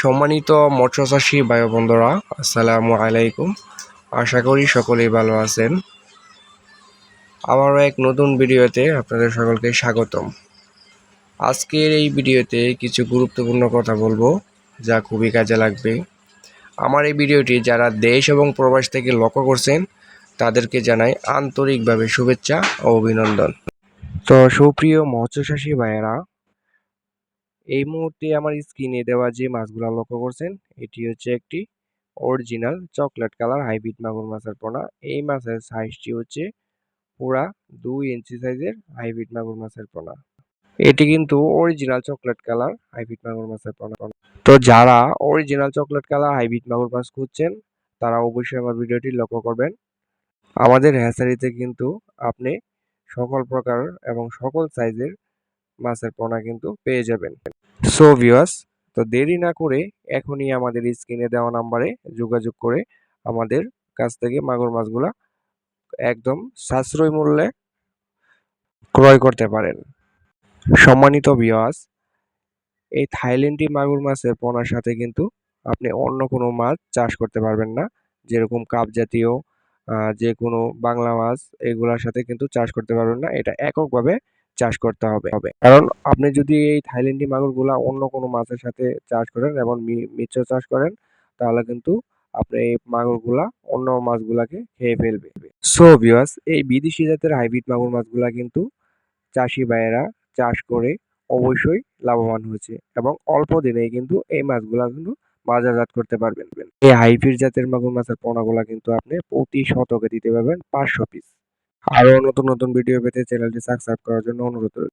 সম্মানিত মৎস্যচাষী ভাই বন্ধুরা আসসালামু আলাইকুম। আশা করি সকলেই ভালো আছেন। আবারও এক নতুন ভিডিওতে আপনাদের সকলকে স্বাগতম। আজকের এই ভিডিওতে কিছু গুরুত্বপূর্ণ কথা বলব, যা খুবই কাজে লাগবে। আমার এই ভিডিওটি যারা দেশ এবং প্রবাস থেকে লক্ষ্য করছেন, তাদেরকে জানাই আন্তরিকভাবে শুভেচ্ছা ও অভিনন্দন। তো সুপ্রিয় মৎস্যচাষী ভাইয়েরা এই মুহূর্তে আমার স্ক্রিনে দেওয়া যে মাছগুলো লক্ষ্য করছেন, এটি হচ্ছে একটি অরিজিনাল চকলেট কালার হাইব্রিড মাগুর মাছের পোনা। এই মাছের সাইজটি হচ্ছে পুরা দুই ইঞ্চি সাইজের হাইব্রিড মাগুর মাছের পোনা। এটি কিন্তু অরিজিনাল চকলেট কালার হাইব্রিড মাগুর মাছের পোনা। তো যারা অরিজিনাল চকলেট কালার হাইব্রিড মাগুর মাছ খুঁজছেন, তারা অবশ্যই আমার ভিডিওটি লক্ষ্য করবেন। আমাদের হ্যাচারিতে কিন্তু আপনি সকল প্রকার এবং সকল সাইজের মাছের পোনা কিন্তু পেয়ে যাবেন। সো ভিউয়ার্স তো দেরি না করে এখনই আমাদের স্ক্রিনে দেওয়া নাম্বারে যোগাযোগ করে আমাদের কাছ থেকে মাগুর মাছগুলা একদম সাশ্রয় মূল্যে ক্রয় করতে পারেন। সম্মানিত ভিউয়ার্স এই থাইল্যান্ডি মাগুর মাছের পোনার সাথে কিন্তু আপনি অন্য কোনো মাছ চাষ করতে পারবেন না। যেরকম কাপ জাতীয় যে কোনো বাংলা মাছ, এগুলোর সাথে কিন্তু চাষ করতে পারবেন না। এটা এককভাবে চাষ করতে হবে। কারণ আপনি যদি এই থাইল্যান্ডি মাগুরগুলা অন্য কোনো মাছের সাথে চাষ করেন এবং মিশ্র চাষ করেন তাহলে কিন্তু আপনি এই মাগুরগুলা অন্য মাছগুলাকে খেয়ে ফেলবে। সো ভিউয়ার্স এই বিদেশি জাতের হাইব্রিড মাগুর মাছগুলা কিন্তু চাষি ভাইয়েরা চাষ করে অবশ্যই লাভবান হয়েছে এবং অল্প দিনেই কিন্তু এই মাছগুলা কিন্তু বাজারজাত করতে পারবেন। এই হাইব্রিড জাতের মাগুর মাছের পোনাগুলা কিন্তু আপনি প্রতি শতকে দিতে পারবেন পাঁচশো পিস আরও নতুন নতুন ভিডিও পেতে চ্যানেলটি সাবস্ক্রাইব করার জন্য অনুরোধ রইল।